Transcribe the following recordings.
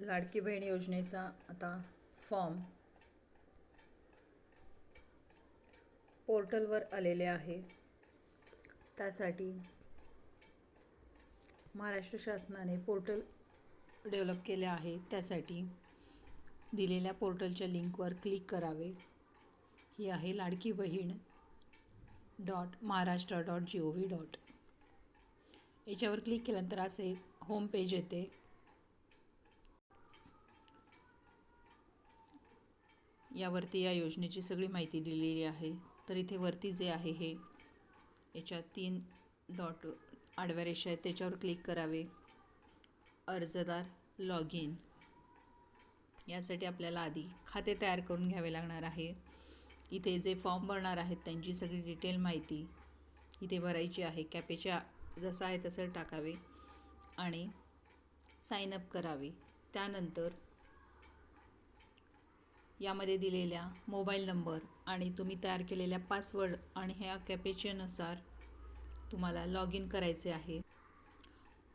लाडकी बहीण योजनेचा आता फॉर्म पोर्टलवर आलेले आहे. त्यासाठी महाराष्ट्र शासनाने पोर्टल डेव्हलप केले आहे. त्यासाठी दिलेल्या पोर्टलच्या लिंकवर क्लिक करावे. ही आहे Ladki Bahin dot Maharashtra dot G O V dot. याच्यावर क्लिक केल्यानंतर असे होम पेज येते. यावरती या योजनेची सगळी माहिती दिलेली आहे. तर इथे वरती जे आहे हे याच्यात तीन डॉट आडव्या रेषा आहेत त्याच्यावर क्लिक करावे. अर्जदार लॉग इन. यासाठी आपल्याला आधी खाते तयार करून घ्यावे लागणार आहे. इथे जे फॉर्म भरणार आहेत त्यांची सगळी डिटेल माहिती इथे भरायची आहे. कॅपेच्या जसं आहे तसं टाकावे आणि साईन अप करावे. त्यानंतर यामध्ये दिलेल्या मोबाईल नंबर आणि तुम्ही तयार केलेल्या पासवर्ड आणि ह्या कॅपेच्यानुसार तुम्हाला लॉग इन करायचे आहे.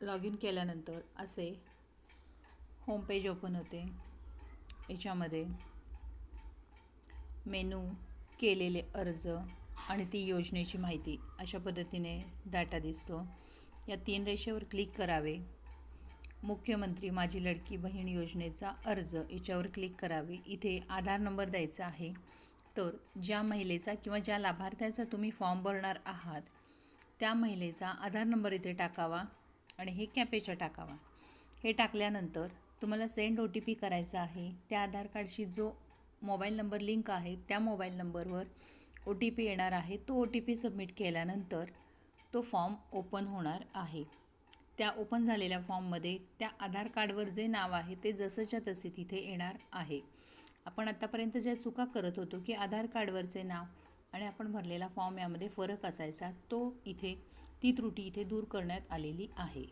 लॉग इन केल्यानंतर असे होम पेज ओपन होते. याच्यामध्ये मेनू केलेले अर्ज आणि ती योजनेची माहिती अशा पद्धतीने डाटा दिसतो. या तीन रेषेवर क्लिक करावे. मुख्यमंत्री माझी लडकी बहीण योजनेचा अर्ज याच्यावर क्लिक करावे. इथे आधार नंबर द्यायचा आहे. तर ज्या महिलेचा किंवा ज्या लाभार्थ्याचा तुम्ही फॉर्म भरणार आहात त्या महिलेचा आधार नंबर इथे टाकावा आणि हे कॅपेचा टाकावा. हे टाकल्यानंतर तुम्हाला सेंड ओ टी पी करायचा आहे. त्या आधार कार्डशी जो मोबाईल नंबर लिंक आहे त्या मोबाईल नंबरवर ओ टी पी येणार आहे. तो ओ टी पी सबमिट केल्यानंतर तो फॉर्म ओपन होणार आहे. त्या ओपन झालेल्या फॉर्ममध्ये त्या आधार कार्डवर जे नाव आहे ते जसंच्या तसे तिथे येणार आहे. आपण आत्तापर्यंत ज्या चुका करत होतो की आधार कार्डवरचे नाव आणि आपण भरलेला फॉर्म यामध्ये फरक असायचा तो इथे ती त्रुटी इथे दूर करण्यात आलेली आहे.